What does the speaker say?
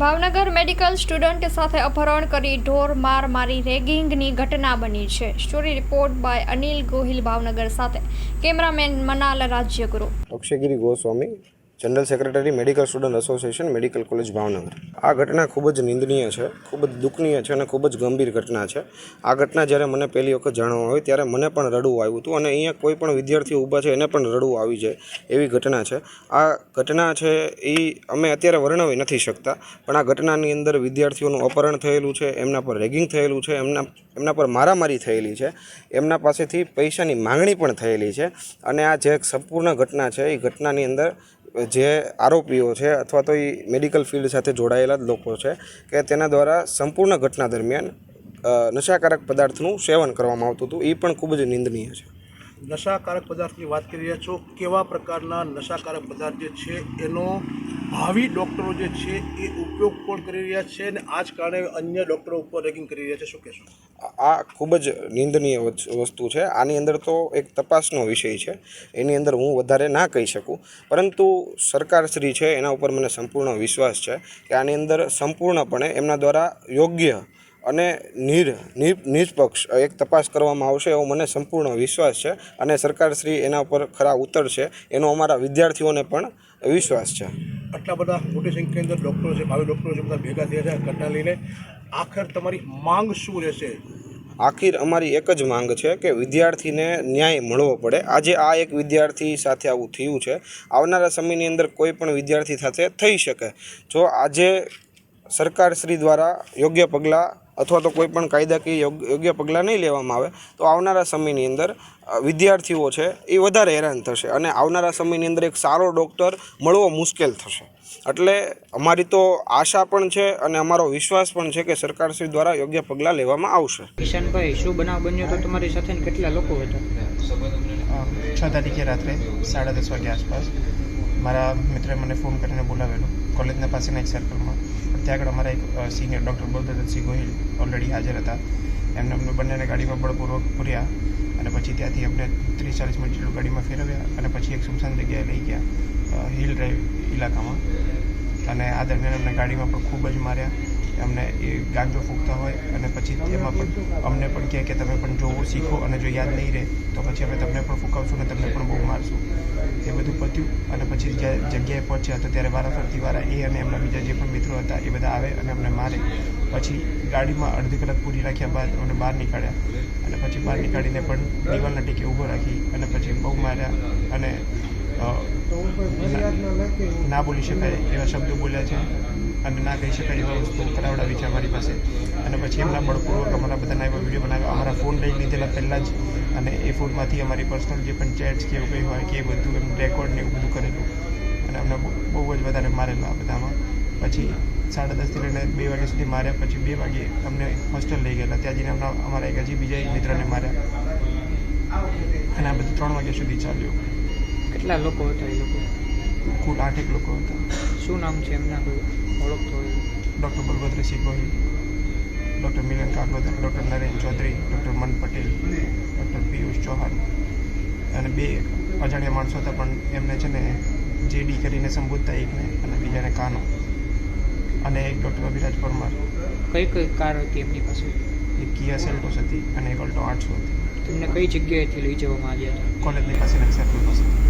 Bhavnagar medical student સાથે અપહરણ કરી ઢોર માર મારી રેગિંગની ઘટના બની છે. Story report by Anil Gohil Bhavnagar સાથે. Cameraman Manal Rajyaguru. Akshaygiri Goswami general secretary medical student association medical college Bhavnagar. આ ઘટના ખૂબ જ નિંદનીય છે, ખૂબ જ દુઃખનીય છે અને ખૂબ જ ગંભીર ઘટના છે. આ ઘટના જ્યારે મને પહેલી વખત જાણવા આવી ત્યારે મને પણ રડવું આવ્યું હતું અને અહીંયા કોઈ પણ વિદ્યાર્થીઓ ઊભા છે એને પણ રડવું આવી જાય એવી ઘટના છે. આ ઘટના છે એ અમે અત્યારે વર્ણવી નથી શકતા, પણ આ ઘટનાની અંદર વિદ્યાર્થીઓનું અપહરણ થયેલું છે, એમના પર રેગિંગ થયેલું છે, એમના એમના પર મારામારી થયેલી છે, એમના પાસેથી પૈસાની માંગણી પણ થયેલી છે અને આ જે સંપૂર્ણ ઘટના છે એ ઘટનાની અંદર જે આરોપીઓ છે અથવા તો એ મેડિકલ ફિલ્ડ સાથે જોડાયેલા જ લોકો છે, કે તેના દ્વારા સંપૂર્ણ ઘટના દરમિયાન નશાકારક પદાર્થનું સેવન કરવામાં આવતું હતું એ પણ ખૂબ જ નિંદનીય છે. નશાકારક પદાર્થની વાત કરી રહ્યા છો. કેવા પ્રકારના નશાકારક પદાર્થ જે છે, એનો ભાવિ ડૉક્ટરો જે છે, એ ઉપયોગ પણ કરી રહ્યા છે અને આ જ કારણે અન્ય ડૉક્ટરો ઉપર રેગિંગ કરી રહ્યા છે? શું કહેશો? આ ખૂબ જ નિંદનીય વસ્તુ છે. આની અંદર તો એક તપાસનો વિષય છે. એની અંદર હું વધારે ના કહી શકું. પરંતુ સરકારશ્રી છે, એના ઉપર મને સંપૂર્ણ વિશ્વાસ છે કે આની અંદર સંપૂર્ણપણે એમના દ્વારા યોગ્ય અને નિર નિષ્પક્ષ એક તપાસ કરવામાં આવશે એવો મને સંપૂર્ણ વિશ્વાસ છે અને સરકારશ્રી એના ઉપર ખરા ઉતરશે એનો અમારા વિદ્યાર્થીઓને પણ વિશ્વાસ છે. આટલા બધા મોટી સંખ્યાની અંદર ડૉક્ટરો છે ભાવિ ડૉક્ટરો છે બધા ભેગા થયા છે ઘટના લઈને આખર તમારી માંગ શું રહેશે? આખિર અમારી એક જ માંગ છે કે વિદ્યાર્થીને ન્યાય મળવો પડે. આજે આ એક વિદ્યાર્થી સાથે આવું થયું છે. આવનારા સમયની અંદર કોઈ પણ વિદ્યાર્થી સાથે થઈ શકે. જો આજે સરકારશ્રી દ્વારા યોગ્ય પગલાં અથવા તો કોઈ પણ કાયદાકીય યોગ્ય પગલાં નહીં લેવામાં આવે તો આવનારા સમયની અંદર વિદ્યાર્થીઓ છે એ વધારે હેરાન થશે અને આવનારા સમયની અંદર એક સારો ડૉક્ટર મળવો મુશ્કેલ થશે. એટલે અમારી તો આશા પણ છે અને અમારો વિશ્વાસ પણ છે કે સરકારશ્રી દ્વારા યોગ્ય પગલાં લેવામાં આવશે. કિશનભાઈ શું બનાવ બન્યો તો તમારી સાથે ને કેટલા લોકો હતા? છ તારીખે રાત્રે સાડા દસ વાગ્યા આસપાસ. મારા મિત્રએ મને ફોન કરીને બોલાવેલો. કોલેજના પાસેના એક સર્કલમાં ત્યાં આગળ અમારા એક senior doctor Bauddhadattsinh Gohil already હાજર હતા. એમને અમને બંનેને ગાડીમાં બળપૂર્વક પૂર્યા. અને પછી ત્યાંથી અમને ત્રીસ ચાલીસ મિનિટ જેટલું ગાડીમાં ફેરવ્યા. અને પછી એક સુમસાન જગ્યાએ લઈ ગયા હિલ ડ્રાઈવ ઇલાકામાં અને આ દરમિયાન અમને ગાડીમાં પણ ખૂબ જ માર્યા. અમને એ ગાંજો ફૂંકતા હોય અને પછી એમાં પણ અમને પણ કહે કે તમે પણ જોવું, શીખો અને જો યાદ નહીં રહે તો પછી અમે તમને પણ ફૂંકાવશું અને તમને પણ બહુ મારશું. એ બધું પત્યું અને પછી જગ્યાએ પહોંચ્યા તો ત્યારે વારાફરતી વારા એ અને એમના બીજા જે પણ મિત્રો હતા એ બધા આવે અને અમને મારે. પછી ગાડીમાં અડધી કલાક પૂરી રાખ્યા બાદ અમને બહાર નીકાળ્યા. અને પછી બહાર નીકાળીને પણ દિવાલના ટેકે ઊભો રાખી અને પછી બહુ માર્યા અને ના- બોલી શકાય એવા શબ્દો બોલ્યા છે. અને ના કહી શકાય એવા વસ્તુ કરાવડાવી છે અમારી પાસે. અને પછી એમના બળપૂર્વક અમારા બધાના એવા વીડિયો બનાવ્યા. અમારા ફોન લઈ લીધેલા પહેલાં જ અને એ ફોનમાંથી અમારી પર્સનલ જે પણ ચેટ્સ કે એવું કંઈ હોય કે એ બધું એમ રેકોર્ડ ને એવું બધું કરેલું. અને અમને બહુ જ વધારે મારેલા બધામાં. પછી સાડા દસથી લઈને બે વાગ્યા સુધી માર્યા. પછી બે વાગે અમને હોસ્ટેલ લઈ ગયેલા. ત્યાં જઈને અમને અમારા એક હજી બીજા એક મિત્રને માર્યા. અને આ બધું ત્રણ વાગ્યા સુધી ચાલ્યું. કેટલા લોકો હતા એ લોકો? કુલ આઠેક લોકો હતા. શું નામ છે? એમના કોઈ ઓળખતો હોય? Doctor Balbhadrasinh Gohil doctor Milan Kagodar doctor Naren Chaudhari doctor Man Patel doctor Piyush Chauhan અને બે અજાણ્યા માણસો હતા પણ એમને છે ને જેડી કરીને સંબોધતા એકને અને બીજાને કાનો અને એક ડૉક્ટર અભિરાજ પરમાર. કઈ કઈ કાર હતી એમની પાસે? એક કિયા સેલ્ટોસ હતી અને એક અલ્ટો આઠસો હતી. તમને કઈ જગ્યાએથી લઈ જવામાં આવ્યા હતા? કોલેજની પાસેના સર્કલ પાસે.